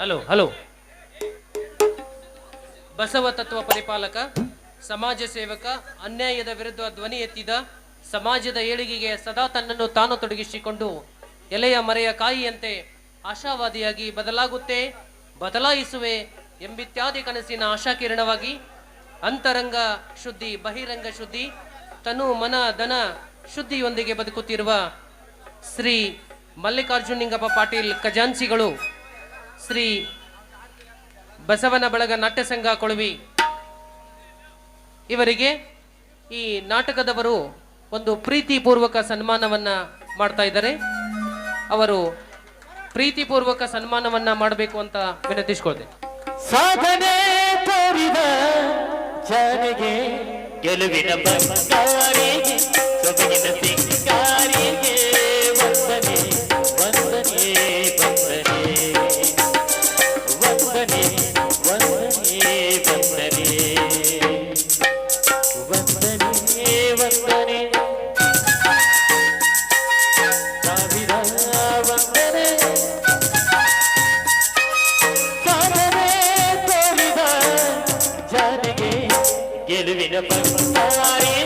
Hello hello. Basava ತತ್ವ ಪರಿಪಾಲಕ, ಸಮಾಜ ಸೇವಕ, ಅನ್ಯಾಯದ ವಿರುದ್ಧ ಧ್ವನಿ ಎತ್ತಿದ ಸಮಾಜದ ಏಳಿಗೆಗೆ ಸದಾ ತನ್ನನ್ನು ತಾನು ತೊಡಗಿಸಿಕೊಂಡು ಎಲೆಯ ಮರೆಯ ಕಾಯಿಯಂತೆ ಆಶಾವಾದಿಯಾಗಿ ಬದಲಾಗುತ್ತೆ, ಬದಲಾಯಿಸುವೆ ಎಂಬಿತ್ಯಾದಿ ಕನಸಿನ ಆಶಾಕಿರಣವಾಗಿ ಅಂತರಂಗ ಶುದ್ಧಿ, ಬಹಿರಂಗ ಶುದ್ಧಿ, ತನು ಮನ ಧನ ಶುದ್ಧಿಯೊಂದಿಗೆ ಬದುಕುತ್ತಿರುವ ಶ್ರೀ ಮಲ್ಲಿಕಾರ್ಜುನಿಂಗಪ್ಪ ಪಾಟೀಲ್ ಖಜಾನ್ಸಿಗಳು ಶ್ರೀ ಬಸವನ ಬಳಗ ನಾಟ್ಯ ಸಂಘ ಕೊಳವಿ ಇವರಿಗೆ ಈ ನಾಟಕದವರು ಒಂದು ಪ್ರೀತಿಪೂರ್ವಕ ಸನ್ಮಾನವನ್ನ ಮಾಡ್ತಾ ಇದ್ದಾರೆ. ಅವರು ಪ್ರೀತಿಪೂರ್ವಕ ಸನ್ಮಾನವನ್ನ ಮಾಡಬೇಕು ಅಂತ ವಿನಂತಿಸ್ಕೊಳ್ತೇನೆ. ಸಾಧನೆ ತೋರಿದ ಜನಗೆ ಗೆಲುವಿನ ಗೆಲುವಿನ ಬಂಗಾರಿಗೆ ಸೊಬಗಿನ ಸಿಂಗಾರಿಗೆ